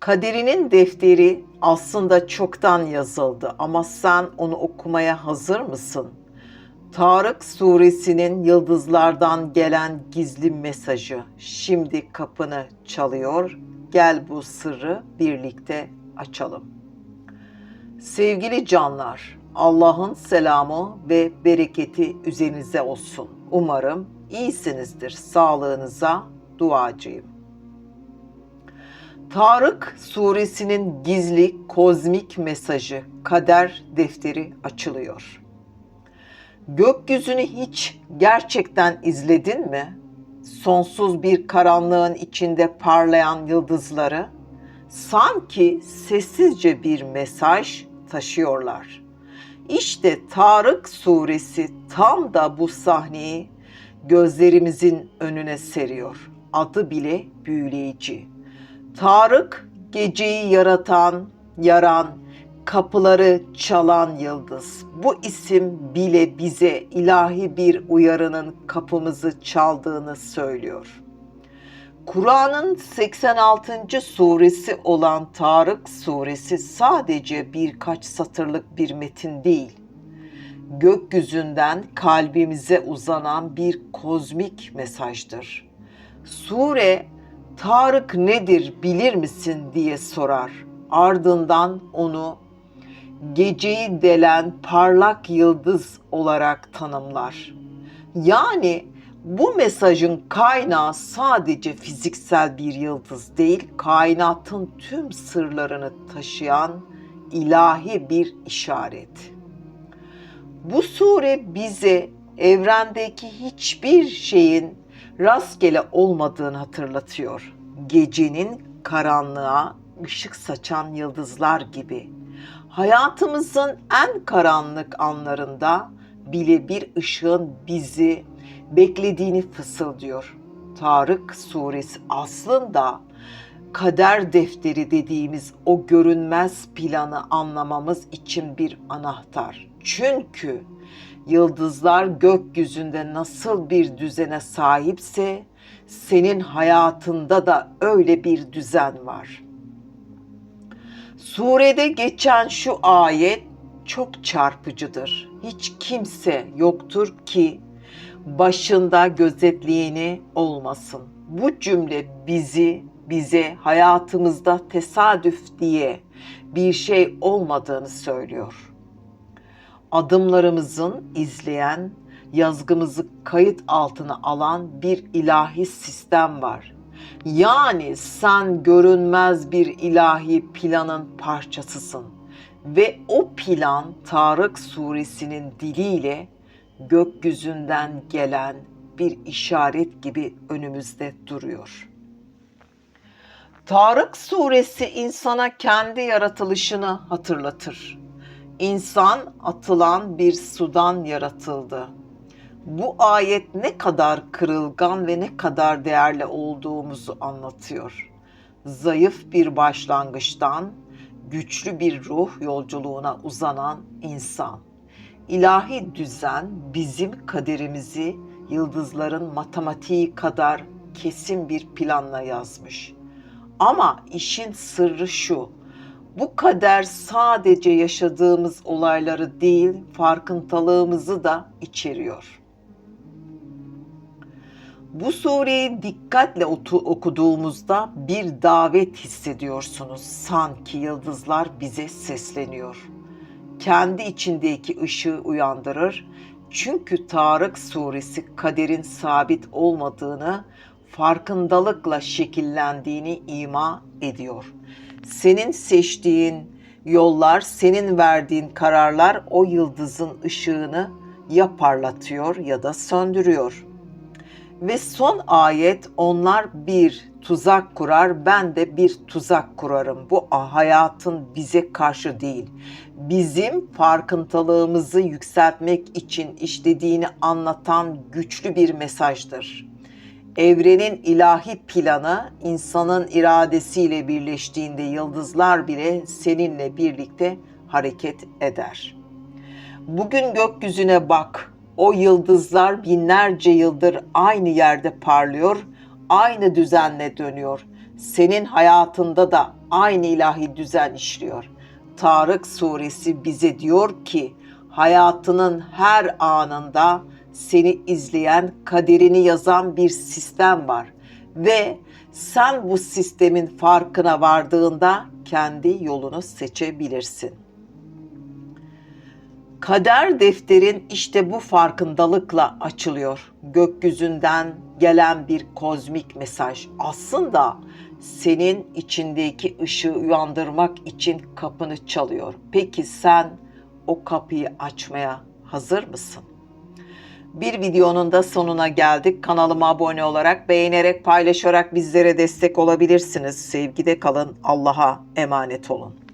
Kaderinin defteri aslında çoktan yazıldı ama sen onu okumaya hazır mısın? Tarık suresinin yıldızlardan gelen gizli mesajı şimdi kapını çalıyor. Gel bu sırrı birlikte açalım. Sevgili canlar, Allah'ın selamı ve bereketi üzerinize olsun. Umarım iyisinizdir. Sağlığınıza duacıyım. Tarık suresinin gizli kozmik mesajı kader defteri açılıyor. Gökyüzünü hiç gerçekten izledin mi? Sonsuz bir karanlığın içinde parlayan yıldızları sanki sessizce bir mesaj taşıyorlar. İşte Tarık suresi tam da bu sahneyi gözlerimizin önüne seriyor. Adı bile büyüleyici. Tarık geceyi yaratan, yaran, kapıları çalan yıldız. Bu isim bile bize ilahi bir uyarının kapımızı çaldığını söylüyor. Kur'an'ın 86. suresi olan Tarık suresi sadece birkaç satırlık bir metin değil. Gökyüzünden kalbimize uzanan bir kozmik mesajdır. Sure Tarık nedir bilir misin diye sorar. Ardından onu geceyi delen parlak yıldız olarak tanımlar. Yani bu mesajın kaynağı sadece fiziksel bir yıldız değil, kainatın tüm sırlarını taşıyan ilahi bir işaret. Bu sure bize evrendeki hiçbir şeyin rastgele olmadığını hatırlatıyor. Gecenin karanlığa ışık saçan yıldızlar gibi. Hayatımızın en karanlık anlarında bile bir ışığın bizi beklediğini fısıldıyor. Tarık suresi aslında kader defteri dediğimiz o görünmez planı anlamamız için bir anahtar. Çünkü yıldızlar gökyüzünde nasıl bir düzene sahipse senin hayatında da öyle bir düzen var. Surede geçen şu ayet çok çarpıcıdır. Hiç kimse yoktur ki başında gözetleyeni olmasın. Bu cümle bizi bize hayatımızda tesadüf diye bir şey olmadığını söylüyor. Adımlarımızın izleyen, yazgımızı kayıt altına alan bir ilahi sistem var. Yani sen görünmez bir ilahi planın parçasısın ve o plan Tarık suresinin diliyle gökyüzünden gelen bir işaret gibi önümüzde duruyor. Tarık suresi insana kendi yaratılışını hatırlatır. İnsan atılan bir sudan yaratıldı. Bu ayet ne kadar kırılgan ve ne kadar değerli olduğumuzu anlatıyor. Zayıf bir başlangıçtan güçlü bir ruh yolculuğuna uzanan insan. İlahi düzen bizim kaderimizi yıldızların matematiği kadar kesin bir planla yazmış. Ama işin sırrı şu. Bu kader sadece yaşadığımız olayları değil, farkındalığımızı da içeriyor. Bu sureyi dikkatle okuduğumuzda bir davet hissediyorsunuz. Sanki yıldızlar bize sesleniyor. Kendi içindeki ışığı uyandırır. Çünkü Tarık suresi kaderin sabit olmadığını, farkındalıkla şekillendiğini ima ediyor. Senin seçtiğin yollar, senin verdiğin kararlar o yıldızın ışığını ya parlatıyor ya da söndürüyor. Ve son ayet onlar bir tuzak kurar, ben de bir tuzak kurarım. Bu hayatın bize karşı değil, bizim farkındalığımızı yükseltmek için işlediğini anlatan güçlü bir mesajdır. Evrenin ilahi planı insanın iradesiyle birleştiğinde yıldızlar bile seninle birlikte hareket eder. Bugün gökyüzüne bak. O yıldızlar binlerce yıldır aynı yerde parlıyor, aynı düzenle dönüyor. Senin hayatında da aynı ilahi düzen işliyor. Tarık suresi bize diyor ki hayatının her anında seni izleyen, kaderini yazan bir sistem var ve sen bu sistemin farkına vardığında kendi yolunu seçebilirsin. Kader defterin işte bu farkındalıkla açılıyor. Gökyüzünden gelen bir kozmik mesaj. Aslında senin içindeki ışığı uyandırmak için kapını çalıyor. Peki sen o kapıyı açmaya hazır mısın? Bir videonun da sonuna geldik. Kanalıma abone olarak, beğenerek, paylaşarak bizlere destek olabilirsiniz. Sevgide kalın. Allah'a emanet olun.